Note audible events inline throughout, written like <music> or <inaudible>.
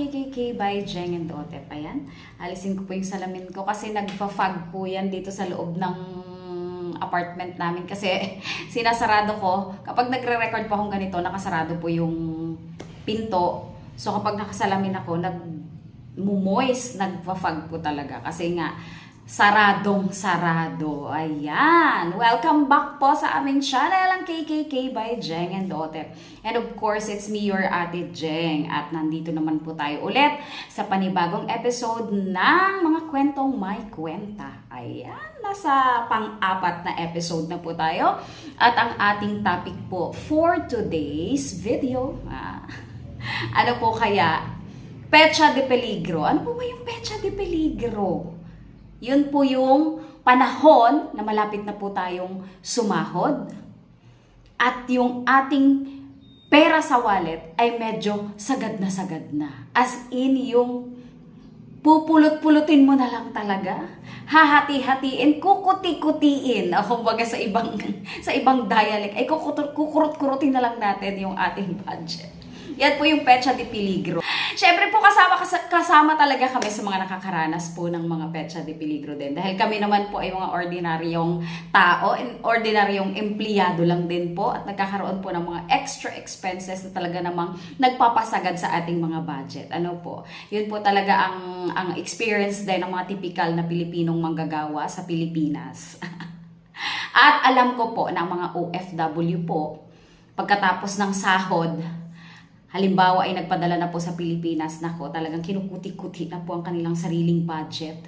KKK by Jeng and Otep. Ayan, alisin ko po yung salamin ko kasi nagpa-fog po yan dito sa loob ng apartment namin kasi <laughs> sinasarado ko. Kapag nagre-record po akong ganito, nakasarado po yung pinto. So kapag nakasalamin ako, nag moist, nagpa-fog po talaga. Kasi nga, saradong sarado. Ayan! Welcome back po sa aming channel, ang KKK by Jeng and Otep. And of course, it's me, your ate Jeng. At nandito naman po tayo ulit sa panibagong episode ng mga kwentong may kwenta. Ayan, nasa pang-apat na episode na po tayo. At ang ating topic po for today's video, ah, <laughs> ano po kaya? Pecha de peligro. Ano po ba yung pecha de peligro? Yun po yung panahon na malapit na po tayong sumahod. At yung ating pera sa wallet ay medyo sagad na sagad na. As in yung pupulot-pulutin mo na lang talaga. Hahati-hatiin, kukuti-kutiin. O kumbaga sa ibang <laughs> sa ibang dialect ay kukurot-kurutin na lang natin yung ating budget. Yan po yung pecha de peligro. Siyempre po kasama, kas- kasama talaga kami sa mga nakakaranas po ng mga pecha de peligro din. Dahil kami naman po ay mga ordinaryong tao, and ordinaryong empleyado lang din po at nagkakaroon po ng mga extra expenses na talaga namang nagpapasagad sa ating mga budget. Ano po? Yun po talaga ang, ang experience din ng mga typical na Pilipinong manggagawa sa Pilipinas. <laughs> At alam ko po ng mga OFW po, pagkatapos ng sahod, halimbawa ay nagpadala na po sa Pilipinas, nako, talagang kinukuti-kuti na po ang kanilang sariling budget.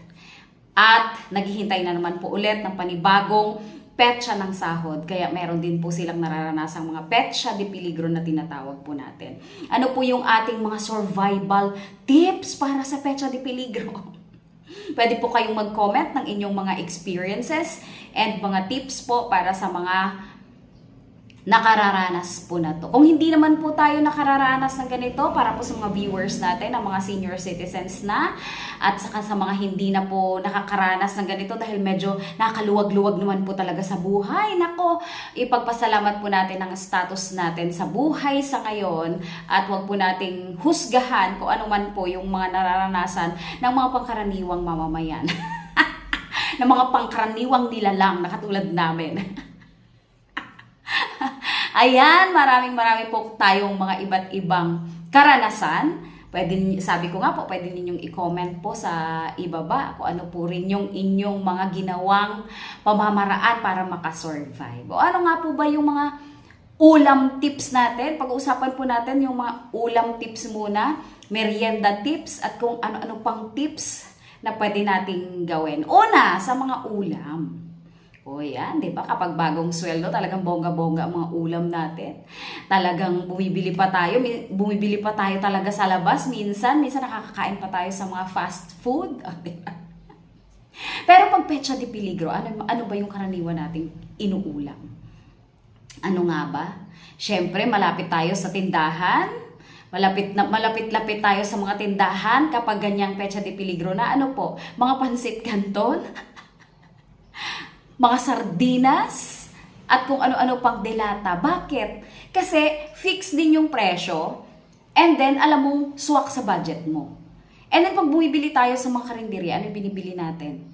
At naghihintay na naman po ulit ng panibagong petsa ng sahod. Kaya meron din po silang nararanasang mga petsa de peligro na tinatawag po natin. Ano po yung ating mga survival tips para sa petsa de peligro? <laughs> Pwede po kayong mag-comment ng inyong mga experiences and mga tips po para sa mga nakararanas po na to. Kung hindi naman po tayo nakararanas ng ganito, para po sa mga viewers natin, ang mga senior citizens na, at saka sa mga hindi na po nakakaranas ng ganito dahil medyo nakaluwag-luwag naman po talaga sa buhay. Nako, ipagpasalamat po natin ang status natin sa buhay sa ngayon at wag po nating husgahan kung ano man po yung mga nararanasan ng mga pangkaraniwang mamamayan. <laughs> ng mga pangkaraniwang nilalang na katulad namin. <laughs> Ayan, maraming marami po tayong mga iba't ibang karanasan. Pwede, sabi ko nga po, pwede ninyong i-comment po sa ibaba kung ano po rin yung inyong mga ginawang pamamaraan para makasurvive. O ano nga po ba yung mga ulam tips natin? Pag-uusapan po natin yung mga ulam tips muna, merienda tips, at kung ano-ano pang tips na pwede nating gawin. Una, sa mga ulam. O yan, di ba? Kapag bagong sweldo, talagang bongga-bongga ang mga ulam natin. Talagang bumibili pa tayo, mi- bumibili pa tayo talaga sa labas. Minsan, minsan nakakakain pa tayo sa mga fast food. O, <laughs> di ba? Pero pag pecha de peligro, ano, ano ba yung karaniwan nating inuulam? Ano nga ba? Siyempre, malapit tayo sa tindahan. Malapit na malapit-lapit tayo sa mga tindahan kapag ganyang pecha de peligro na ano po, mga pansit canton, <laughs> mga sardinas, at kung ano-ano pang delata. Bakit? Kasi fix din yung presyo and then alam mong swak sa budget mo. And then pag bumibili tayo sa mga karinderya, ano yung binibili natin?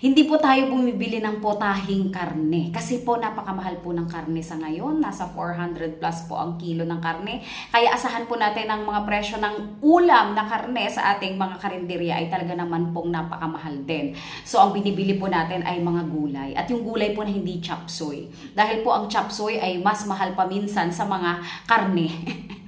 Hindi po tayo bumibili ng potahing karne. Kasi po napakamahal po ng karne sa ngayon. Nasa 400 plus po ang kilo ng karne. Kaya asahan po natin ang mga presyo ng ulam na karne sa ating mga karinderya ay talaga naman pong napakamahal din. So ang binibili po natin ay mga gulay. At yung gulay po na hindi chop suey. Dahil po ang chop suey ay mas mahal pa minsan sa mga karne. <laughs>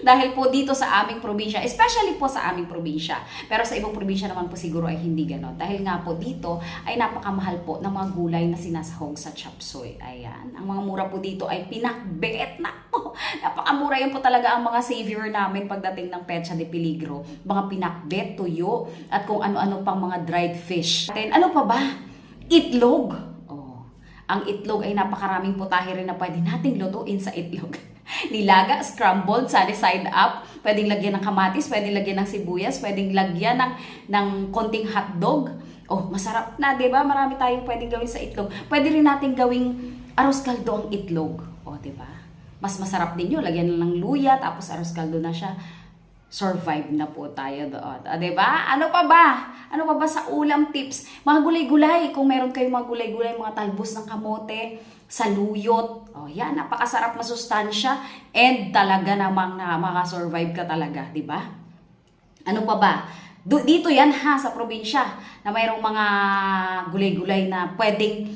Dahil po dito sa aming probinsya, especially po sa aming probinsya, pero sa ibang probinsya naman po siguro ay hindi ganon. Dahil nga po dito ay napakamahal po ng mga gulay na sinasahog sa chop suey. Ayan. Ang mga mura po dito ay pinakbet na po. Napakamura yan po talaga ang mga savior namin pagdating ng Pecha de Peligro. Mga pinakbet, tuyo, at kung ano-ano pang mga dried fish. Then, ano pa ba? Itlog. Oh. Ang itlog ay napakaraming putahe rin na pwede nating lutuin sa itlog. <laughs> Nilaga, scrambled, sunny side up. Pwedeng lagyan ng kamatis, pwedeng lagyan ng sibuyas, pwedeng lagyan ng, ng konting hotdog. Oh, masarap na, di ba? Marami tayong pwedeng gawin sa itlog. Pwede rin natin gawing arroz kaldo ang itlog. Oh, di ba? Mas masarap din yun. Lagyan ng luya, tapos arroz kaldo na siya. survive na po tayo doon. O, 'di ba? Ano pa ba? Ano pa ba sa ulam tips? Mga gulay-gulay, kung meron kayong mga gulay-gulay, mga talbos ng kamote, saluyot. Oh, yan, napakasarap masustansya and talaga namang na makasurvive ka talaga, 'di ba? Ano pa ba? Du- dito yan ha, sa probinsya, na mayroong mga gulay-gulay na pwedeng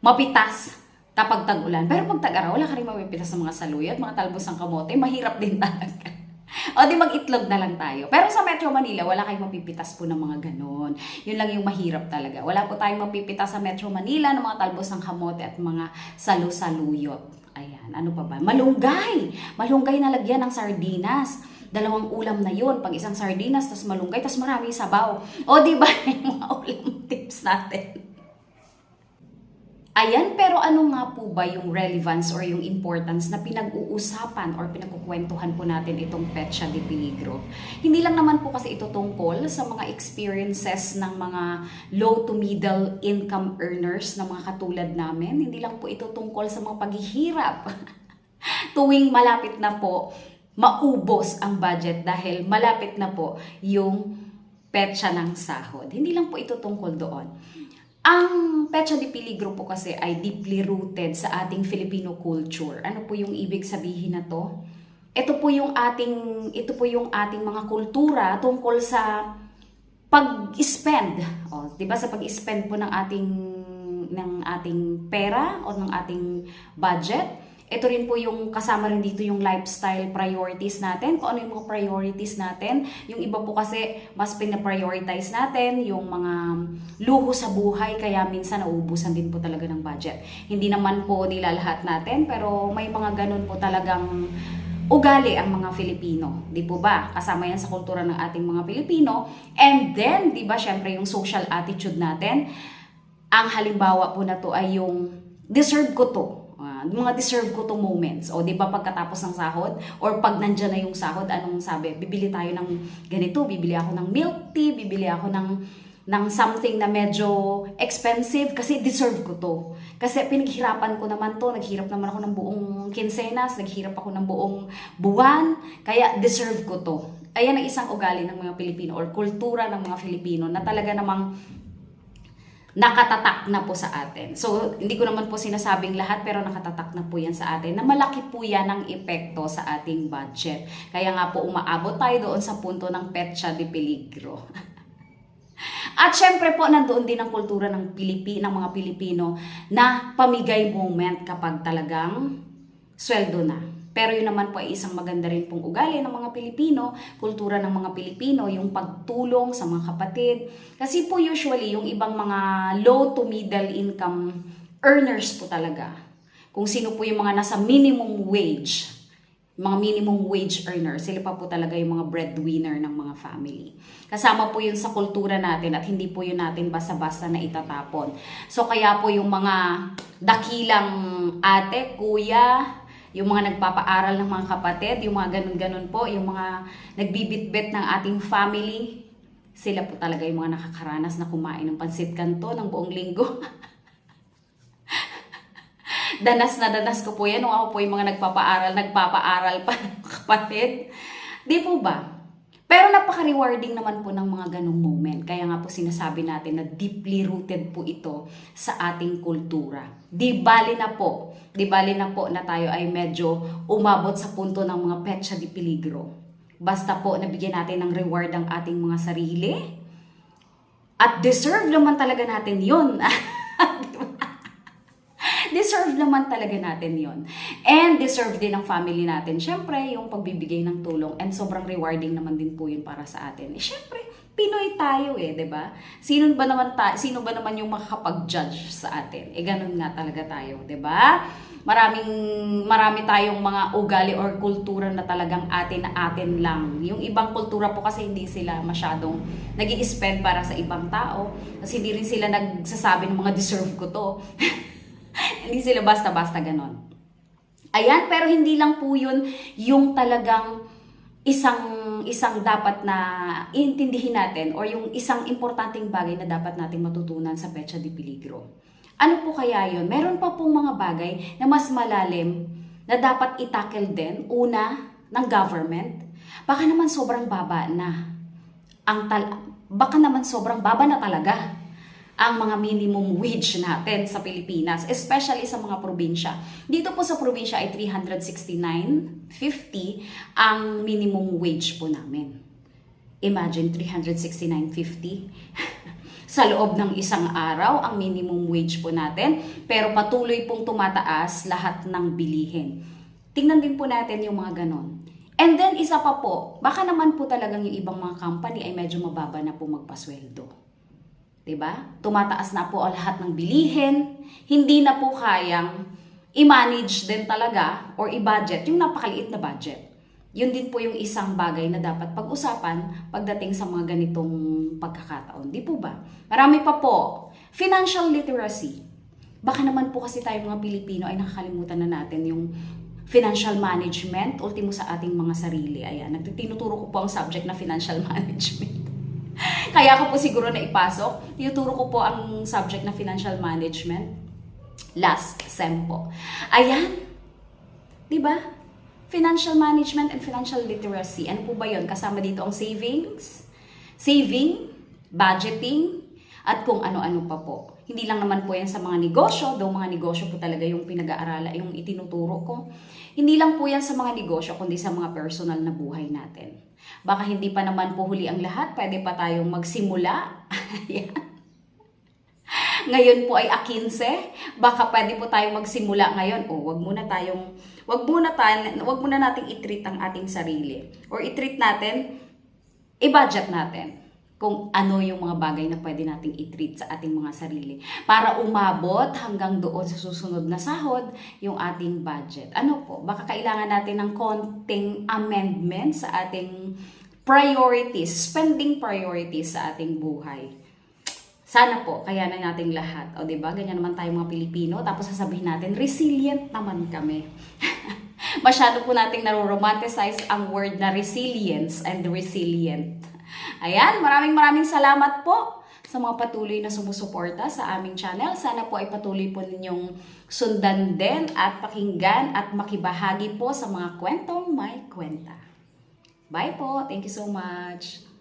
mapitas kapag tag-ulan. Pero pag tag-araw, wala ka rin mapipitas ng mga saluyot, mga talbos ng kamote, mahirap din <laughs> talaga. <laughs> o di mag-itlog na lang tayo. Pero sa Metro Manila, wala kayong mapipitas po ng mga ganon. Yun lang yung mahirap talaga. Wala po tayong mapipitas sa Metro Manila ng mga talbos ng kamote at mga salu-saluyot. Ayan, ano pa ba? Malunggay! Malunggay na lagyan ng sardinas. Dalawang ulam na yun. Pag isang sardinas, tas malunggay, tas maraming sabaw. O, di ba? <laughs> Yung mga ulam tips natin. Ayan, pero ano nga po ba yung relevance or yung importance na pinag-uusapan or pinagkukwentuhan po natin itong Petsa de Peligro? Hindi lang naman po kasi ito tungkol sa mga experiences ng mga low to middle income earners na mga katulad namin. Hindi lang po ito tungkol sa mga paghihirap. <laughs> Tuwing malapit na po, maubos ang budget dahil malapit na po yung petsa ng sahod. Hindi lang po ito tungkol doon. Ang Pecha de Peligro po kasi ay deeply rooted sa ating Filipino culture. Ano po yung ibig sabihin na to? Ito po yung ating ito po yung ating mga kultura tungkol sa pag-spend. O, 'di ba sa pag-spend po ng ating ng ating pera o ng ating budget. Ito rin po yung kasama rin dito yung lifestyle priorities natin. Kung ano yung mga priorities natin. Yung iba po kasi mas pina-prioritize natin yung mga luho sa buhay kaya minsan nauubusan din po talaga ng budget. Hindi naman po nila lahat natin pero may mga ganun po talagang ugali ang mga Filipino. Di po ba? Kasama yan sa kultura ng ating mga Pilipino. And then, di ba, syempre yung social attitude natin. Ang halimbawa po na to ay yung deserve ko to. Ah, mga deserve ko to moments. O di ba pagkatapos ng sahod or pag nandyan na yung sahod, anong sabi? Bibili tayo ng ganito, bibili ako ng milk tea, bibili ako ng ng something na medyo expensive kasi deserve ko to. Kasi pinaghirapan ko naman to, naghirap naman ako ng buong kinsenas, naghirap ako ng buong buwan, kaya deserve ko to. Ayan ang isang ugali ng mga Pilipino or kultura ng mga Filipino na talaga namang nakatatak na po sa atin. So, hindi ko naman po sinasabing lahat pero nakatatak na po yan sa atin na malaki po yan ang epekto sa ating budget. Kaya nga po umaabot tayo doon sa punto ng petsa de peligro. <laughs> At syempre po, nandoon din ang kultura ng, Pilipi, ng mga Pilipino na pamigay moment kapag talagang sweldo na. Pero yun naman po ay isang maganda rin pong ugali ng mga Pilipino, kultura ng mga Pilipino, yung pagtulong sa mga kapatid. Kasi po usually yung ibang mga low to middle income earners po talaga. Kung sino po yung mga nasa minimum wage, mga minimum wage earners, sila pa po talaga yung mga breadwinner ng mga family. Kasama po yun sa kultura natin at hindi po yun natin basta-basta na itatapon. So kaya po yung mga dakilang ate, kuya, yung mga nagpapaaral ng mga kapatid, yung mga ganun-ganun po, yung mga nagbibitbit ng ating family, sila po talaga yung mga nakakaranas na kumain ng pansit kanto ng buong linggo. <laughs> danas na danas ko po yan nung ako po yung mga nagpapaaral, nagpapaaral pa ng kapatid. Di po ba? Pero napaka-rewarding naman po ng mga ganong moment. Kaya nga po sinasabi natin na deeply rooted po ito sa ating kultura. Di bali na po, di bali na po na tayo ay medyo umabot sa punto ng mga petsa di peligro. Basta po nabigyan natin ng reward ang ating mga sarili. At deserve naman talaga natin yun. <laughs> Deserve naman talaga natin yon And deserve din ng family natin. Siyempre, yung pagbibigay ng tulong and sobrang rewarding naman din po yun para sa atin. Eh, siyempre, Pinoy tayo eh, 'di ba? Sino ba naman ta sino ba naman yung makakapag-judge sa atin? Eh ganun nga talaga tayo, 'di ba? Maraming marami tayong mga ugali or kultura na talagang atin na atin lang. Yung ibang kultura po kasi hindi sila masyadong nag spend para sa ibang tao. Kasi hindi rin sila nagsasabi ng mga deserve ko to. <laughs> <laughs> hindi sila basta-basta ganon. Ayan, pero hindi lang po yun yung talagang isang isang dapat na intindihin natin or yung isang importanteng bagay na dapat nating matutunan sa Pecha de Peligro. Ano po kaya yun? Meron pa pong mga bagay na mas malalim na dapat itackle din, una, ng government. baka naman sobrang baba na. Ang tal baka naman sobrang baba na talaga ang mga minimum wage natin sa Pilipinas, especially sa mga probinsya. Dito po sa probinsya ay 369.50 ang minimum wage po namin. Imagine 369.50 <laughs> sa loob ng isang araw ang minimum wage po natin, pero patuloy pong tumataas lahat ng bilihin. Tingnan din po natin yung mga ganon. And then isa pa po, baka naman po talagang yung ibang mga company ay medyo mababa na po magpasweldo. 'Di ba? Tumataas na po ang lahat ng bilihin, hindi na po kayang i-manage din talaga or i-budget yung napakaliit na budget. Yun din po yung isang bagay na dapat pag-usapan pagdating sa mga ganitong pagkakataon. Di po ba? Marami pa po. Financial literacy. Baka naman po kasi tayo mga Pilipino ay nakakalimutan na natin yung financial management, ultimo sa ating mga sarili. Ayan, nagtitinuturo ko po ang subject na financial <laughs> management. Kaya ako po siguro na ipasok. Tinuturo ko po ang subject na financial management. Last sem po. Ayan. 'Di ba? Financial management and financial literacy. Ano po ba 'yon? Kasama dito ang savings, saving, budgeting, at kung ano-ano pa po. Hindi lang naman po yan sa mga negosyo, though mga negosyo po talaga yung pinag-aarala, yung itinuturo ko. Hindi lang po yan sa mga negosyo, kundi sa mga personal na buhay natin. Baka hindi pa naman po huli ang lahat, pwede pa tayong magsimula. <laughs> Ngayon po ay A15, baka pwede po tayong magsimula ngayon. O, wag muna tayong, wag muna tayo, wag muna nating i-treat ang ating sarili. Or i-treat natin, i-budget natin kung ano yung mga bagay na pwede nating i-treat sa ating mga sarili para umabot hanggang doon sa susunod na sahod yung ating budget. Ano po, baka kailangan natin ng konting amendment sa ating priorities, spending priorities sa ating buhay. Sana po, kaya na nating lahat. O, di ba? Ganyan naman tayo mga Pilipino. Tapos sasabihin natin, resilient naman kami. <laughs> Masyado po nating naroromanticize ang word na resilience and resilient. Ayan, maraming maraming salamat po sa mga patuloy na sumusuporta sa aming channel. Sana po ay patuloy po ninyong sundan din at pakinggan at makibahagi po sa mga kwentong may kwenta. Bye po. Thank you so much.